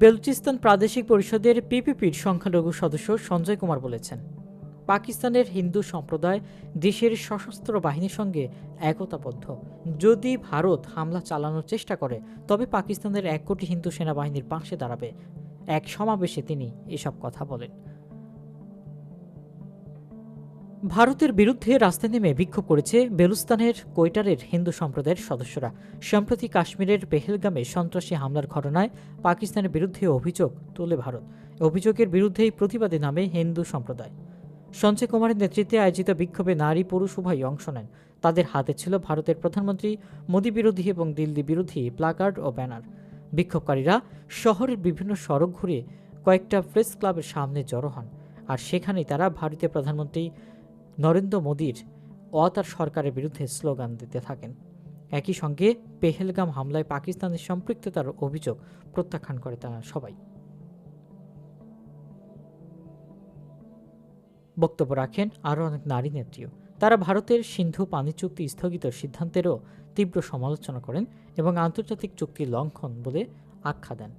বেলুচিস্তান প্রাদেশিক পরিষদের পিপিপির সংখ্যালঘু সদস্য সঞ্জয় কুমার বলেছেন, পাকিস্তানের হিন্দু সম্প্রদায় দেশের সশস্ত্র বাহিনীর সঙ্গে একতাবদ্ধ। যদি ভারত হামলা চালানোর চেষ্টা করে, তবে পাকিস্তানের এক কোটি হিন্দু সেনাবাহিনীর পাশে দাঁড়াবে। এক সমাবেশে তিনি এসব কথা বলেন। ভারতের বিরুদ্ধে রাস্তায় নেমে বিক্ষোভ করেছে বেলুস্তানের, কোয়েটারের হিন্দু সম্প্রদায়ের সদস্যরা। সম্প্রতি কাশ্মীরের পেহেলগামে সন্ত্রাসী হামলার ঘটনায় পাকিস্তানের বিরুদ্ধে অভিযোগ তোলে ভারত। অভিযোগের বিরুদ্ধেই প্রতিবাদে নামে হিন্দু সম্প্রদায়। সঞ্জয় কুমারের নেতৃত্বে আয়োজিত বিক্ষোভে নারী পুরুষ উভয় অংশ নেন। তাদের হাতে ছিল ভারতের প্রধানমন্ত্রী, মোদী বিরোধী এবং দিল্লি বিরোধী প্লাকার্ড ও ব্যানার। বিক্ষোভকারীরা শহরের বিভিন্ন সড়ক ঘুরে কয়েকটা প্রেস ক্লাবের সামনে জড়ো হন। আর সেখানেই তারা ভারতীয় প্রধানমন্ত্রী নরেন্দ্র মোদীর ও তার সরকারের বিরুদ্ধে স্লোগান দিতে থাকেন। একই সঙ্গে পেহেলগাম হামলায় পাকিস্তানের সম্পৃক্ততার অভিযোগ প্রত্যাখ্যান করে তারা সবাই। বক্তব্য রাখেন আরও অনেক নারী নেত্রীও। তারা ভারতের সিন্ধু পানি চুক্তি স্থগিত সিদ্ধান্তেরও তীব্র সমালোচনা করেন এবং আন্তর্জাতিক চুক্তি লঙ্ঘন বলে আখ্যা দেন।